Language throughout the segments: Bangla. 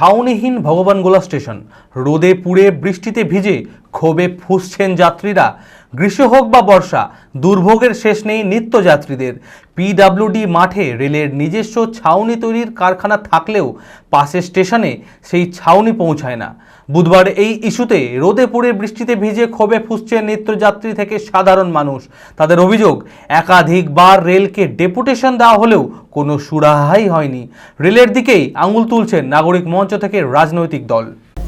ছাউনিহীন ভগবান গোলা স্টেশন। রোদে পুড়ে বৃষ্টিতে ভিজে ক্ষোভে ফুসছেন যাত্রীরা। গ্রীষ্ম হোক বা বর্ষা, দুর্ভোগের শেষ নেই নিত্যযাত্রীদের। পিডাব্লিউডি মাঠে রেলের নিজস্ব ছাউনি তৈরির কারখানা থাকলেও পাশের স্টেশনে সেই ছাউনি পৌঁছায় না। বুধবার এই ইস্যুতে রোদে পুড়ে বৃষ্টিতে ভিজে ক্ষোভে ফুসছেন নিত্যযাত্রী থেকে সাধারণ মানুষ। তাদের অভিযোগ, একাধিকবার রেলকে ডেপুটেশন দেওয়া হলেও কোনো সুরাহাই হয়নি। রেলের দিকেই আঙুল তুলছেন নাগরিক মঞ্চ থেকে রাজনৈতিক দল।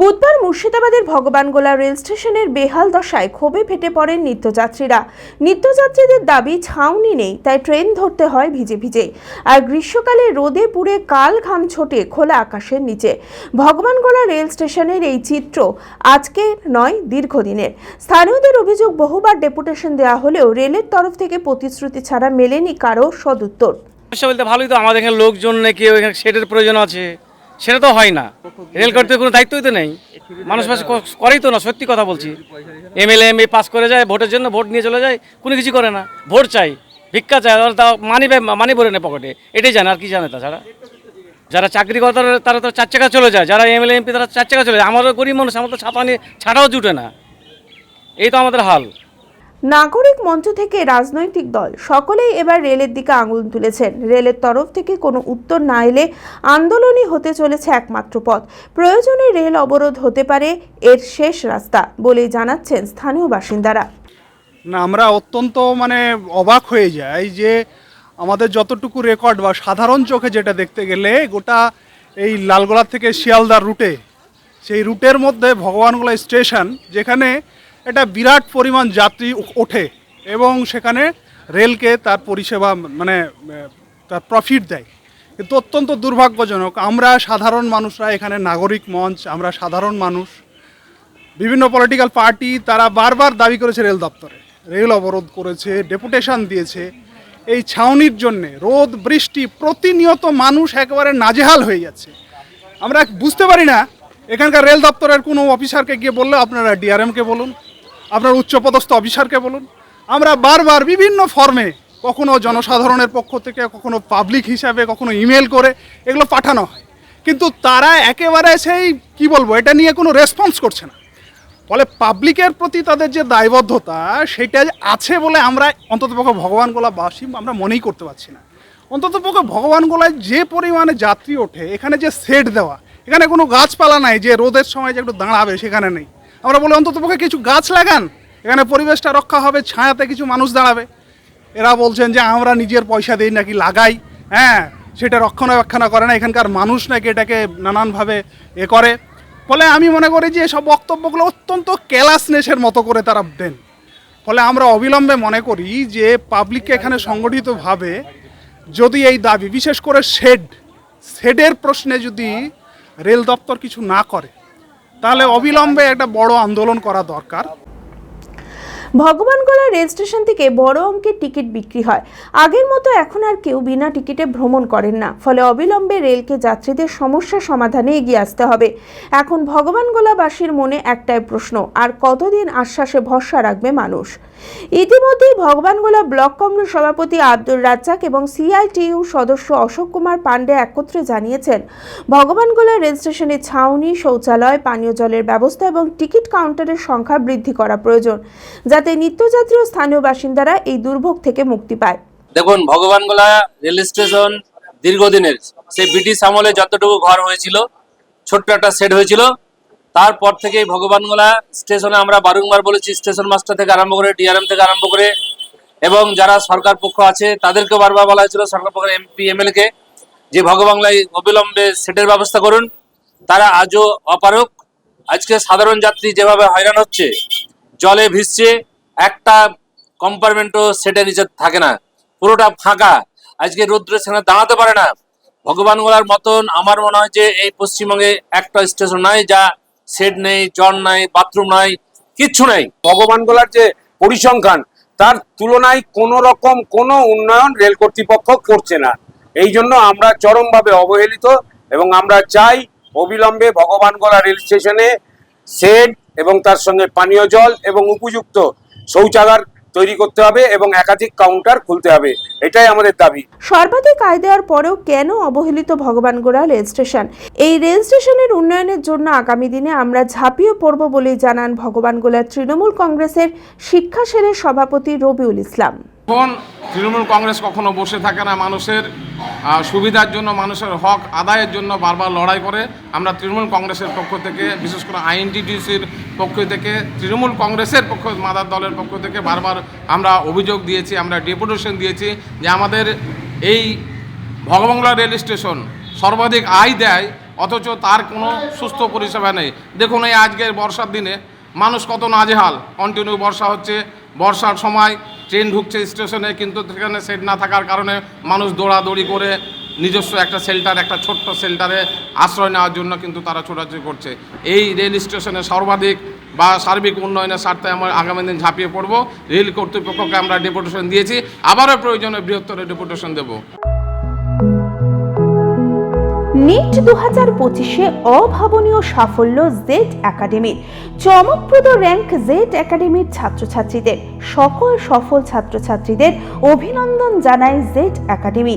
বুধবার মুর্শিদাবাদের ভগবানগোলা রেল স্টেশনের বেহাল দশায় ক্ষোভে ফেটে পড়েন নিত্যযাত্রীরা। নিত্যযাত্রীদের দাবি, ছাউনি নেই, তাই ট্রেন ধরতে হয় ভিজে ভিজে আর গ্রীষ্মকালে রোদে পুড়ে কাল ঘাম ছোটে খোলা আকাশের নিচে। ভগবানগোলা রেল স্টেশনের এই চিত্র আজকে নয়, দীর্ঘদিনের। স্থানীয়দের অভিযোগ, বহুবার ডেপুটেশন দেওয়া হলেও রেলের তরফ থেকে প্রতিশ্রুতি ছাড়া মেলেনি কারও সদুত্তর। বলতে ভালোই তো আমাদের এখানে লোকজন নাকি শেডের প্রয়োজন আছে। সেটা তো হয় না। রেল কর্তৃপক্ষের কোনো দায়িত্বই তো নেই। মানুষ পাশে করেই তো না, সত্যি কথা বলছি। এমএলএ এম পাস করে যায়, ভোটের জন্য ভোট নিয়ে চলে যায়, কোনো কিছু করে না। ভোট চাই, ভিক্ষা চায় তা মানি মানি ভরে নেয় পকেটে এটাই জানে, আর কি জানে তাছাড়া? যারা চাকরি করে, তারা তারা তো চার চাকা চলে যায়। যারা এমএলএ, এমপি, তারা চার চাকা চলে যায়। আমারও গরিব মানুষ, আমার তো ছাতা নিয়ে ছাটাও জুটে না। এই তো আমাদের হাল। নাগরিক মঞ্চ থেকে রাজনৈতিক দল, সকলেই এবার রেলের দিকে আঙুল তুলেছেন। রেলের তরফ থেকে কোনো উত্তর না এলে আন্দোলনই হতে চলেছে একমাত্র পথ। প্রয়োজনে রেল অবরোধ হতে পারে, এর শেষ রাস্তা, বলেই জানাচ্ছেন স্থানীয় বাসিন্দারা। না, আমরা অত্যন্ত মানে অবাক হয়ে যাই যে আমাদের যতটুকু রেকর্ড বা সাধারণ চোখে যেটা দেখতে গেলে, গোটা এই লালগোলা থেকে শিয়ালদার রুটে, সেই রুটের মধ্যে ভগবানগোলা স্টেশন, যেখানে একটা বিরাট পরিমাণ যাত্রী ওঠে এবং সেখানে রেলকে তার পরিষেবা মানে তার প্রফিট দেয়। কিন্তু অত্যন্ত দুর্ভাগ্যজনক, আমরা সাধারণ মানুষরা এখানে নাগরিক মঞ্চ, আমরা সাধারণ মানুষ, বিভিন্ন পলিটিক্যাল পার্টি তারা বারবার দাবি করেছে রেল দপ্তরে। রেল অবরোধ করেছে ডেপুটেশন দিয়েছে। এই ছাউনির জন্য রোদ, বৃষ্টি, প্রতিনিয়ত মানুষ একেবারে নাজেহাল হয়ে যাচ্ছে। আমরা বুঝতে পারি না, এখানকার রেল দপ্তরের কোনো অফিসারকে গিয়ে বললে, আপনারা ডিআরএমকে বলুন। আপনার উচ্চপদস্থ অফিসারকে বলুন। আমরা বারবার বিভিন্ন ফর্মে কখনো জনসাধারণের পক্ষ থেকে, কখনো পাবলিক হিসাবে, কখনো ইমেল করে এগুলো পাঠানো হয়। কিন্তু তারা একেবারে সেই, কি বলব, এটা নিয়ে কোনো রেসপন্স করছে না। ফলে পাবলিকের প্রতি তাদের যে দায়বদ্ধতা, সেটা আছে বলে আমরা অন্ততপক্ষে ভগবানগোলা বাসি আমরা মনেই করতে পারছি না। অন্ততপক্ষে ভগবানগোলায় যে পরিমাণে যাত্রী ওঠে, এখানে যে সেট দেওয়া, এখানে কোনো গাছপালা নাই যে রোদের সময় যে একটু দাঁড়াবে, সেখানে নেই। আমরা বলি অন্ততপক্ষে কিছু গাছ লাগান। এখানে পরিবেশটা রক্ষা হবে, ছায়াতে কিছু মানুষ দাঁড়াবে। এরা বলছেন যে, আমরা নিজের পয়সা দিই নাকি লাগাই? হ্যাঁ সেটা রক্ষণাবেক্ষণ করে না। এখানকার মানুষ নাকি এটাকে নানানভাবে এ করে। ফলে আমি মনে করি যে, এসব বক্তব্যগুলো অত্যন্ত কেলাসনেসের মতো করে তারা দেন। ফলে আমরা অবিলম্বে মনে করি যে পাবলিককে এখানে সংগঠিতভাবে যদি এই দাবি, বিশেষ করে শেড, শেডের প্রশ্নে যদি রেল দপ্তর কিছু না করে তাহলে অবিলম্বে একটা বড় আন্দোলন করা দরকার। ভগবানগোলা রেল স্টেশন থেকে বড় অঙ্কের টিকিট বিক্রি হয়। আগের মতো এখন আর কেউ বিনা টিকিটে ভ্রমণ করেন না। ফলে অবিলম্বে রেলকে যাত্রীদের সমস্যা সমাধানে এগিয়ে আসতে হবে। এখন ভগবানগোলাবাসীর মনে একটাই প্রশ্ন, আর কতদিন আশ্বাসে ভরসা রাখবে মানুষ? ইতিমধ্যেই ভগবানগোলা ব্লক কংগ্রেস সভাপতি আব্দুর রাজ্জাক এবং সিআইটিইউ সদস্য অশোক কুমার পাণ্ডে একত্রে জানিয়েছেন ভগবানগোলা রেল স্টেশনে ছাউনি, শৌচালয়, পানীয় জলের ব্যবস্থা এবং টিকিট কাউন্টারের সংখ্যা বৃদ্ধি করা প্রয়োজন যাতে নিত্যযাত্রী স্থানীয় বাসিন্দারা এই দুর্ভোগ থেকে মুক্তি পায়। দেখুন, ভগবানগোলা রেল স্টেশন দীর্ঘদিনের সেই ব্রিটিশ আমলে যতটুকু ঘর হয়েছিল, ছোট্ট একটা সেট হয়েছিল, তারপর থেকেই ভগবানগোলা স্টেশনে আমরা বারংবার বলেছি, স্টেশন মাস্টার থেকে আরম্ভ করে ডিআরএম থেকে আরম্ভ করে, এবং যারা সরকার পক্ষ আছে তাদেরকে বারবার বলা হয়েছিল, সরকার পক্ষের এমপি এমএলএ কে, যে ভগবাংলায় অবিলম্বে সেটের ব্যবস্থা করুন। তারা আজও অপারক আজকে সাধারণ যাত্রী যেভাবে হয়রান হচ্ছে, জলে ভিজছে একটা কম্পার্টমেন্টও সেটের নিচে থাকে না। পুরোটা ফাঁকা। আজকে রৌদ্র সেখানে দাঁড়াতে পারে না। ভগবান ভগবানগোলার মতন আমার মনে হয় যে এই পশ্চিমবঙ্গে একটা স্টেশন নাই যা সেট নেই, জল নাই বাথরুম নাই, কিচ্ছু নাই। ভগবান ভগবানগোলার যে পরিসংখ্যান, তার তুলনায় কোনো রকম কোনো উন্নয়ন রেল কর্তৃপক্ষ করছে না। এই জন্য আমরা চরমভাবে অবহেলিত এবং আমরা চাই অবিলম্বে ভগবানগোলা রেল স্টেশনে শেড এবং তার সঙ্গে পানীয় জল এবং উপযুক্ত শৌচাগার তৈরি করতে হবে এবং একাধিক কাউন্টার খুলতে হবে। এটাই আমাদের দাবি। সর্বাধিক আয় দেওয়ার পরেও কেন অবহেলিত ভগবান ভগবানগোড়া রেল স্টেশন? এই রেল স্টেশনের উন্নয়নের জন্য আগামী দিনে আমরা ঝাঁপিয়ে পড়ব বলেই জানান ভগবান ভগবানগোলার তৃণমূল কংগ্রেসের শিক্ষা সেলের সভাপতি রবিউল ইসলাম। এখন তৃণমূল কংগ্রেস কখনো বসে থাকে না মানুষের সুবিধার জন্য মানুষের হক আদায়ের জন্য বারবার লড়াই করে। আমরা তৃণমূল কংগ্রেসের পক্ষ থেকে বিশেষ করে আইএনটিটিউসির পক্ষ থেকে, তৃণমূল কংগ্রেসের পক্ষ, মাদার দলের পক্ষ থেকে বারবার আমরা অভিযোগ দিয়েছি, আমরা ডেপুটেশন দিয়েছি যে আমাদের এই ভগবাংলা রেল স্টেশন সর্বাধিক আয় দেয়, অথচ তার কোনো সুস্থ পরিষেবা নেই। দেখুন এই আজকের বর্ষার দিনে মানুষ কত নাজেহাল। কন্টিনিউ বর্ষা হচ্ছে, বর্ষার সময় ট্রেন ঢুকছে স্টেশনে, কিন্তু সেখানে সেট না থাকার কারণে মানুষ দৌড়াদৌড়ি করে নিজস্ব একটা শেল্টার একটা ছোট্ট শেল্টারে আশ্রয় নেওয়ার জন্য কিন্তু তারা ছোটাছুটি করছে। এই রেল স্টেশনে সর্বাধিক বা সার্বিক উন্নয়নের স্বার্থে আমরা আগামী দিন ঝাঁপিয়ে পড়ব। রেল কর্তৃপক্ষকে আমরা ডেপুটেশন দিয়েছি। আবারও প্রয়োজনে বৃহত্তর ডেপুটেশন দেবো। নিট দু হাজার পঁচিশে অভাবনীয় সাফল্য জেড একাডেমির চমকপ্রদ র্যাঙ্ক জেড একাডেমির ছাত্রছাত্রীদের। সকল সফল ছাত্রছাত্রীদের অভিনন্দন জানায় জেড একাডেমি